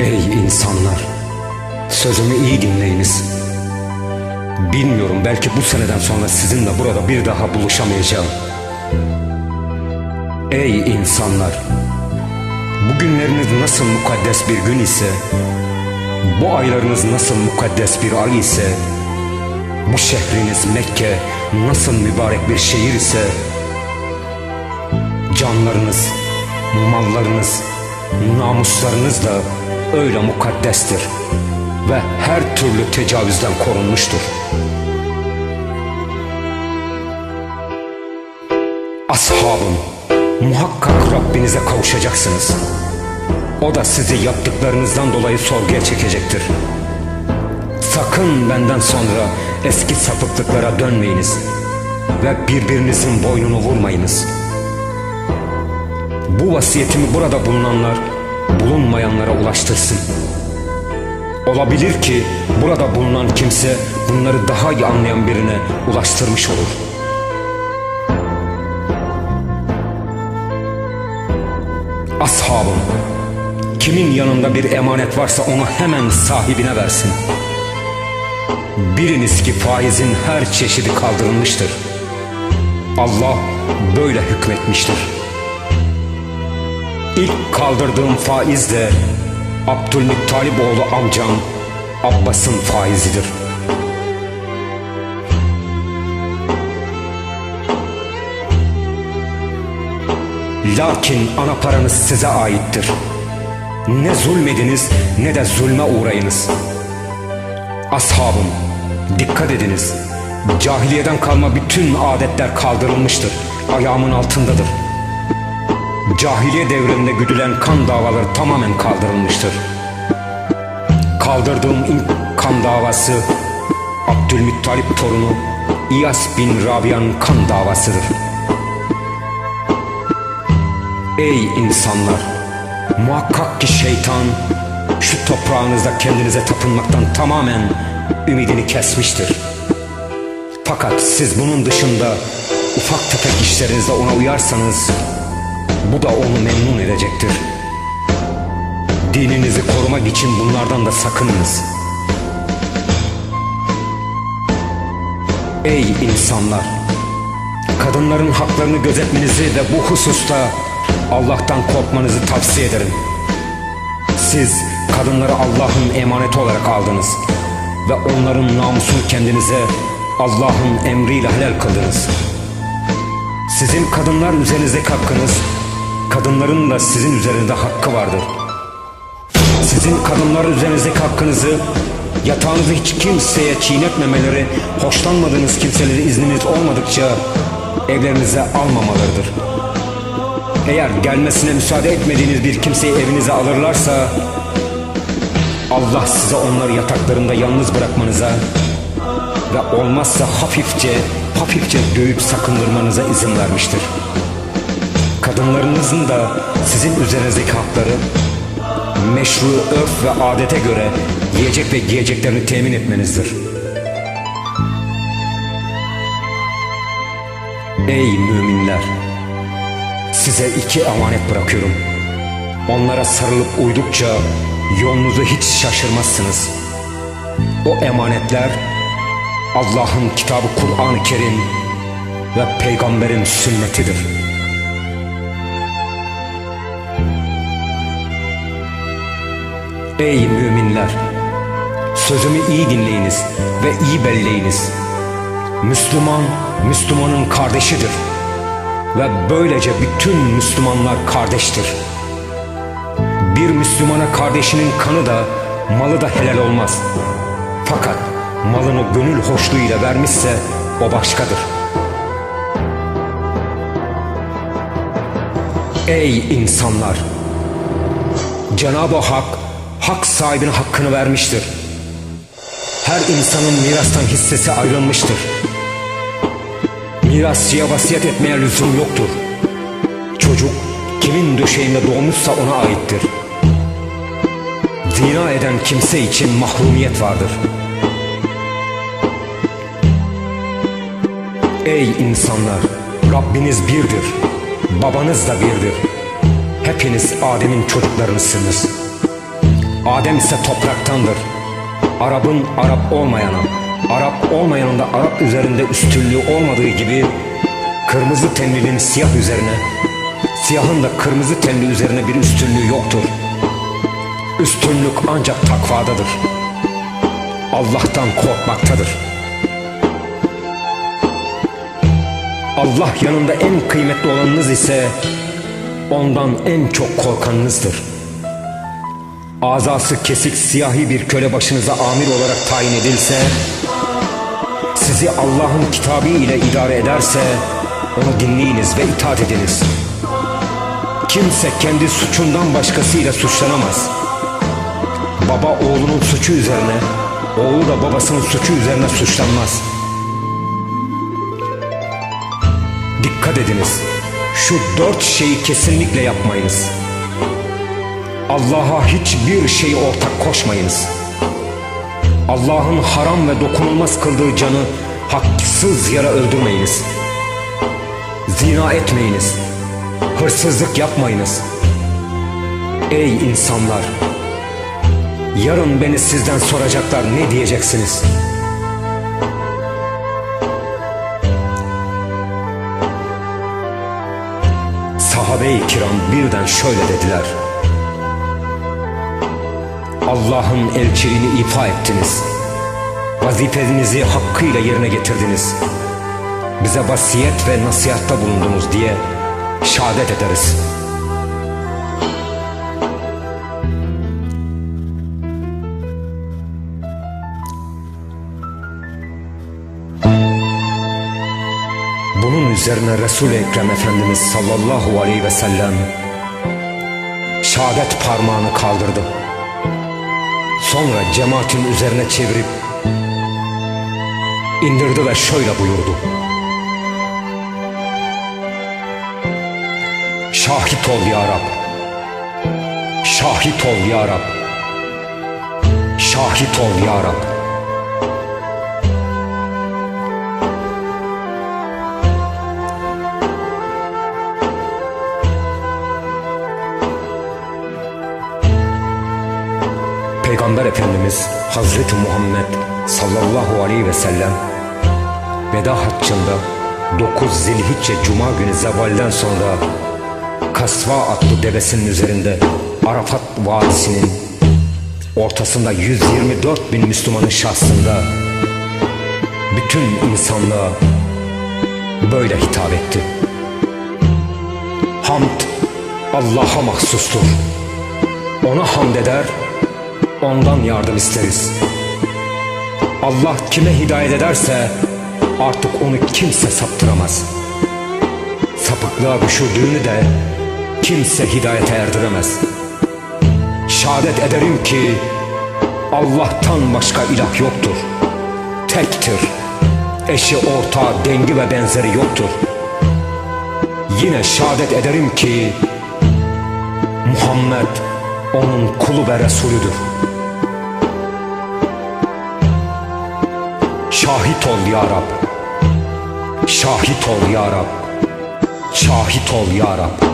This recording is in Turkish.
Ey insanlar! Sözümü iyi dinleyiniz. Bilmiyorum belki bu seneden sonra sizinle burada bir daha buluşamayacağım. Ey insanlar! Bugünleriniz nasıl mukaddes bir gün ise, bu aylarınız nasıl mukaddes bir ay ise, bu şehriniz Mekke nasıl mübarek bir şehir ise, canlarınız, mallarınız, namuslarınız da öyle mukaddestir ve her türlü tecavüzden korunmuştur. Ashabım, muhakkak Rabbinize kavuşacaksınız. O da sizi yaptıklarınızdan dolayı sorguya çekecektir. Sakın benden sonra eski sapıklıklara dönmeyiniz ve birbirinizin boynunu vurmayınız. Bu vasiyetimi burada bulunanlar bulunmayanlara ulaştırsın. Olabilir ki burada bulunan kimse bunları daha iyi anlayan birine ulaştırmış olur. Ashabım, kimin yanında bir emanet varsa onu hemen sahibine versin. Biriniz ki faizin her çeşidi kaldırılmıştır. Allah böyle hükmetmiştir. İlk kaldırdığım faiz de Abdülmuttalip oğlu amcam Abbas'ın faizidir. Lakin ana paranız size aittir. Ne zulmediniz ne de zulme uğrayınız. Ashabım dikkat ediniz. Cahiliyeden kalma bütün adetler kaldırılmıştır. Ayağımın altındadır. Cahiliye devrinde güdülen kan davaları tamamen kaldırılmıştır. Kaldırdığım ilk kan davası Abdülmuttalip torunu İyas bin Rabia'nın kan davasıdır. Ey insanlar! Muhakkak ki şeytan şu toprağınızda kendinize tapınmaktan tamamen ümidini kesmiştir. Fakat siz bunun dışında ufak tefek işlerinizde ona uyarsanız bu da onu memnun edecektir. Dininizi korumak için bunlardan da sakınınız. Ey insanlar! Kadınların haklarını gözetmenizi ve bu hususta Allah'tan korkmanızı tavsiye ederim. Siz kadınları Allah'ın emaneti olarak aldınız ve onların namusunu kendinize Allah'ın emriyle helal kıldınız. Sizin kadınlar üzerinizdeki hakkınız, kadınların da sizin üzerinde hakkı vardır. Sizin kadınlar üzerinizdeki hakkınızı yatağınızı hiç kimseye çiğnetmemeleri, hoşlanmadığınız kimseleri izniniz olmadıkça evlerinize almamalarıdır. Eğer gelmesine müsaade etmediğiniz bir kimseyi evinize alırlarsa Allah size onları yataklarında yalnız bırakmanıza ve olmazsa hafifçe hafifçe dövüp sakındırmanıza izin vermiştir. Kadınlarınızın da sizin üzerinizdeki hakları meşru örf ve adete göre yiyecek ve giyeceklerini temin etmenizdir. Ey müminler! Size iki emanet bırakıyorum. Onlara sarılıp uydukça yolunuzu hiç şaşırmazsınız. O emanetler Allah'ın kitabı Kur'an-ı Kerim ve peygamberin sünnetidir. Ey müminler! Sözümü iyi dinleyiniz ve iyi belleyiniz. Müslüman, Müslümanın kardeşidir. Ve böylece bütün Müslümanlar kardeştir. Bir Müslümana kardeşinin kanı da malı da helal olmaz. Fakat malını gönül hoşluğuyla vermişse o başkadır. Ey insanlar! Cenab-ı Hak hak sahibine hakkını vermiştir. Her insanın mirastan hissesi ayrılmıştır. Mirasçıya vasiyet etmeye lüzum yoktur. Çocuk kimin döşeğinde doğmuşsa ona aittir. Zina eden kimse için mahrumiyet vardır. Ey insanlar! Rabbiniz birdir. Babanız da birdir. Hepiniz Adem'in çocuklarınızsınız. Adem ise topraktandır. Arap'ın Arap olmayana, Arap olmayanın da Arap üzerinde üstünlüğü olmadığı gibi kırmızı tenlinin siyah üzerine, siyahın da kırmızı tenli üzerine bir üstünlüğü yoktur. Üstünlük ancak takvadadır. Allah'tan korkmaktadır. Allah yanında en kıymetli olanınız ise ondan en çok korkanınızdır. Azası kesik siyahi bir köle başınıza amir olarak tayin edilse, sizi Allah'ın kitabı ile idare ederse, onu dinleyiniz ve itaat ediniz. Kimse kendi suçundan başkasıyla suçlanamaz. Baba oğlunun suçu üzerine, oğlu da babasının suçu üzerine suçlanmaz. Dikkat ediniz. Şu dört şeyi kesinlikle yapmayınız. Allah'a hiçbir şey ortak koşmayınız. Allah'ın haram ve dokunulmaz kıldığı canı haksız yere öldürmeyiniz. Zina etmeyiniz. Hırsızlık yapmayınız. Ey insanlar! Yarın beni sizden soracaklar ne diyeceksiniz? Sahabe-i kiram birden şöyle dediler. Allah'ın elçiliğini ifa ettiniz. Vazifenizi hakkıyla yerine getirdiniz. Bize vasiyet ve nasihatta bulundunuz diye şehadet ederiz. Bunun üzerine Resul-i Ekrem Efendimiz sallallahu aleyhi ve sellem şehadet parmağını kaldırdı. Sonra cemaatin üzerine çevirip indirdi ve şöyle buyurdu. Şahit ol ya Rab. Şahit ol ya Rab. Şahit ol ya Rab. Peygamber Efendimiz Hazreti Muhammed sallallahu aleyhi ve sellem veda haccında 9 Zilhicce Cuma günü zevalden sonra Kasva adlı devesinin üzerinde Arafat Vadisi'nin ortasında 124 bin Müslümanın şahsında bütün insanlığa böyle hitap etti. Hamd Allah'a mahsustur. Ona hamd eder, ondan yardım isteriz. Allah kime hidayet ederse artık onu kimse saptıramaz. Sapıklığa düşürdüğünü de kimse hidayete erdiremez. Şehadet ederim ki Allah'tan başka ilah yoktur. Tektir. Eşi, ortağı, dengi ve benzeri yoktur. Yine şehadet ederim ki Muhammed onun kulu ve Resulüdür. Şahit ol ya Rab. Şahit ol ya Rab. Şahit ol ya Rab.